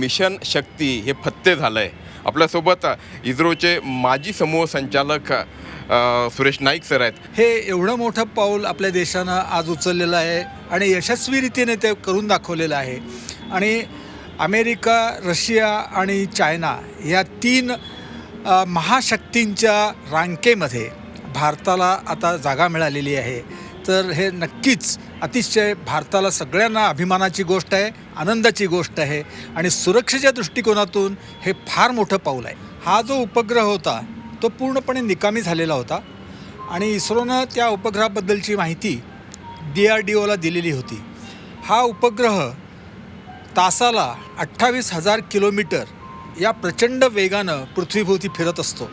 Mission शक्ती हे फत्ते झालं आहे आपल्यासोबत इस्रोचे माजी समूह संचालक सुरेश नाईक सर आहेत. हे एवढं मोठं पाऊल आपल्या देशानं आज उचललेलं आहे आणि यशस्वी रीतीने ते करून दाखवलेलं आहे. आणि अमेरिका रशिया आणि चायना या तीन महाशक्तींच्या रांकेमध्ये भारताला आता जागा मिळालेली आहे. तर हे नक्कीच अतिशय भारताला सगळ्यांना अभिमानाची गोष्ट आहे. आनंदाची गोष्ट आहे आणि सुरक्षेच्या दृष्टिकोनातून हे फार मोठं पाऊल आहे. हा जो उपग्रह होता तो पूर्णपणे निकामी झालेला होता आणि इस्रोनं त्या उपग्रहाबद्दलची माहिती डी आर डी ओला दिलेली होती. हा उपग्रह तासाला अठ्ठावीस हजार किलोमीटर या प्रचंड वेगानं पृथ्वीभोवती फिरत असतो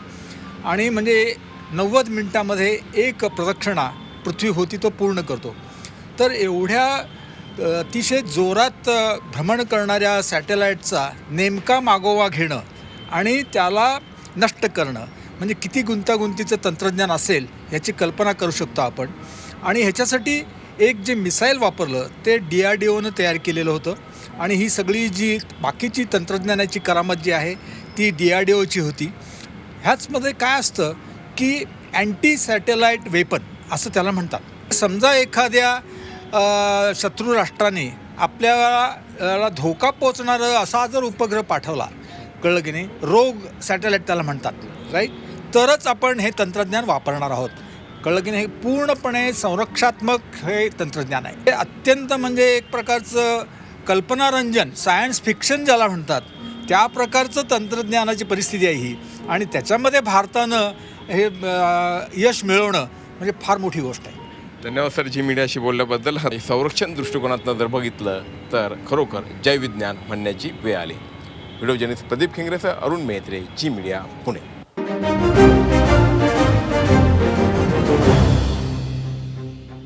आणि म्हणजे नव्वद मिनटामध्ये एक प्रदक्षिणा पृथ्वीभोवती तो पूर्ण करतो. तर एवढ्या अतिशय जोरात भ्रमण करणाऱ्या सॅटेलाईटचा नेमका मागोवा घेणं आणि त्याला नष्ट करणं म्हणजे किती गुंतागुंतीचं तंत्रज्ञान असेल याची कल्पना करू शकतो आपण. आणि ह्याच्यासाठी एक जे मिसाईल वापरलं ते डी आर डी ओनं तयार केलेलं होतं. आणि ही सगळी जी बाकीची तंत्रज्ञानाची करामत जी आहे ती डी आर डी ओची होती. ह्याचमध्ये काय असतं की अँटी सॅटेलाईट वेपन असं त्याला म्हणतात. समजा एखाद्या शत्रू राष्ट्राने आपल्याला धोका पोचणारं असा जर उपग्रह पाठवला कळलं की नाही? रोग सॅटेलाईट त्याला म्हणतात राईट तरच आपण हे तंत्रज्ञान वापरणार आहोत. कळलं की नाही? हे पूर्णपणे संरक्षात्मक हे तंत्रज्ञान आहे. हे अत्यंत म्हणजे एक प्रकारचं कल्पनारंजन सायन्स फिक्शन ज्याला म्हणतात त्या प्रकारचं तंत्रज्ञानाची परिस्थिती आहे ही. आणि त्याच्यामध्ये भारतानं हे यश मिळवणं म्हणजे फार मोठी गोष्ट आहे. धन्यवाद सर जी मीडियाशी बोलल्याबद्दल. संरक्षण दृष्टिकोनातनं जर बघितलं तर खरोखर जैवविज्ञान म्हणण्याची वेळ आली. व्हिडिओ जर्नलिस्ट प्रदीप खिंगरेसह अरुण मेहत्रे जी मीडिया पुणे.